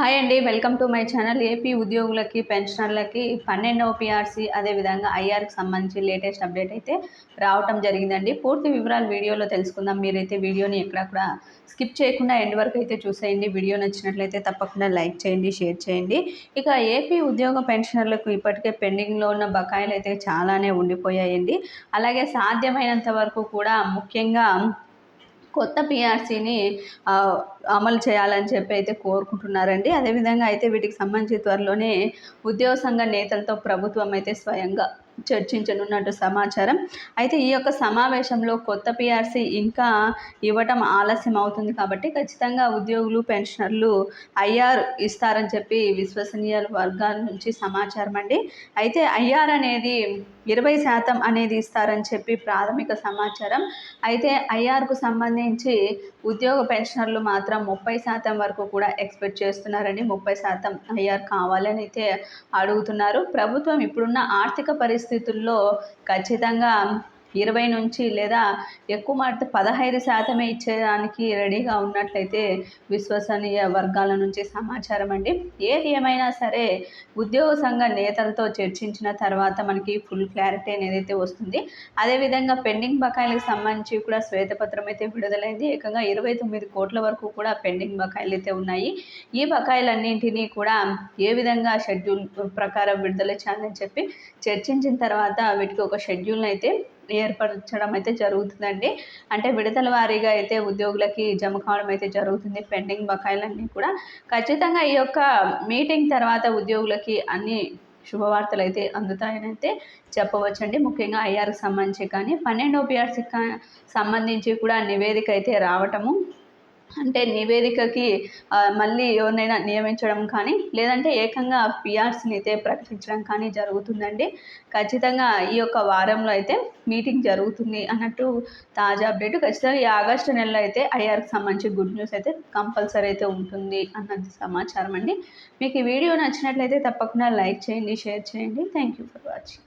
Hi అండి welcome to my channel. AP ఉద్యోగులకి పెన్షనర్లకి పన్నెండవ పిఆర్సీ అదేవిధంగా ఐఆర్కి సంబంధించి లేటెస్ట్ అప్డేట్ అయితే రావటం జరిగిందండి. పూర్తి వివరాలు వీడియోలో తెలుసుకుందాం. మీరైతే వీడియోని ఎక్కడక్కడ కూడా స్కిప్ చేయకుండా ఎండ్ వరకు అయితే చూసేయండి. వీడియో నచ్చినట్లయితే తప్పకుండా లైక్ చేయండి షేర్ చేయండి. ఇక ఏపీ ఉద్యోగ పెన్షనర్లకు ఇప్పటికే పెండింగ్లో ఉన్న బకాయిలు అయితే చాలానే ఉండిపోయాయండి. అలాగే సాధ్యమైనంత వరకు కూడా ముఖ్యంగా కొత్త పిఆర్సీని అమలు చేయాలని చెప్పి అయితే కోరుకుంటున్నారండి. అదేవిధంగా అయితే వీటికి సంబంధించి త్వరలోనే ఉద్యోగ సంఘ నేతలతో ప్రభుత్వం అయితే స్వయంగా చర్చించనున్నట్టు సమాచారం. అయితే ఈ యొక్క సమావేశంలో కొత్త పిఆర్సీ ఇంకా ఇవ్వటం ఆలస్యం అవుతుంది కాబట్టి ఖచ్చితంగా ఉద్యోగులు పెన్షనర్లు ఐఆర్ ఇస్తారని చెప్పి విశ్వసనీయ వర్గాల నుంచి సమాచారం అండి. అయితే ఐఆర్ అనేది ఇరవై శాతం అనేది ఇస్తారని చెప్పి ప్రాథమిక సమాచారం. అయితే ఐఆర్కు సంబంధించి ఉద్యోగ పెన్షనర్లు మాత్రం ముప్పై శాతం వరకు కూడా ఎక్స్పెక్ట్ చేస్తున్నారని ముప్పై శాతం ఐఆర్ కావాలని అయితే అడుగుతున్నారు. ప్రభుత్వం ఇప్పుడున్న ఆర్థిక పరిస్థితుల్లో ఖచ్చితంగా ఇరవై నుంచి లేదా ఎక్కువ మాట పదహైదు శాతమే ఇచ్చేదానికి రెడీగా ఉన్నట్లయితే విశ్వసనీయ వర్గాల నుంచి సమాచారం అండి. ఏది ఏమైనా సరే ఉద్యోగ సంఘ నేతలతో చర్చించిన తర్వాత మనకి ఫుల్ క్లారిటీ అనేది అయితే వస్తుంది. అదేవిధంగా పెండింగ్ బకాయిలకు సంబంధించి కూడా శ్వేతపత్రం అయితే విడుదలైంది. ఏకంగా ఇరవై తొమ్మిది కోట్ల వరకు కూడా పెండింగ్ బకాయిలు అయితే ఉన్నాయి. ఈ బకాయిలన్నింటినీ కూడా ఏ విధంగా షెడ్యూల్ ప్రకారం విడుదల చేయాలని చెప్పి చర్చించిన తర్వాత వీటికి ఒక షెడ్యూల్ని అయితే ఏర్పరచడం అయితే జరుగుతుందండి. అంటే విడతల వారీగా అయితే ఉద్యోగులకి జమ కావడం అయితే జరుగుతుంది. పెండింగ్ బకాయిలన్నీ కూడా. ఖచ్చితంగా ఈ యొక్క మీటింగ్ తర్వాత ఉద్యోగులకి అన్ని శుభవార్తలు అయితే అందుతాయని అయితే చెప్పవచ్చండి. ముఖ్యంగా ఐఆర్కి సంబంధించి కానీ పన్నెండో పిఆర్సీకి సంబంధించి కూడా నివేదిక అయితే రావటము అంటే నివేదికకి మళ్ళీ ఎవరినైనా నియమించడం కానీ లేదంటే ఏకంగా పిఆర్సీని అయితే ప్రకటించడం కానీ జరుగుతుందండి. ఖచ్చితంగా ఈ యొక్క వారంలో అయితే మీటింగ్ జరుగుతుంది అన్నట్టు తాజా అప్డేట్. ఖచ్చితంగా ఈ ఆగస్టు నెలలో అయితే ఐఆర్కి సంబంధించి గుడ్ న్యూస్ అయితే కంపల్సరీ అయితే ఉంటుంది అన్నది సమాచారం అండి. మీకు ఈ వీడియో నచ్చినట్లయితే తప్పకుండా లైక్ చేయండి షేర్ చేయండి. Thank you for watching.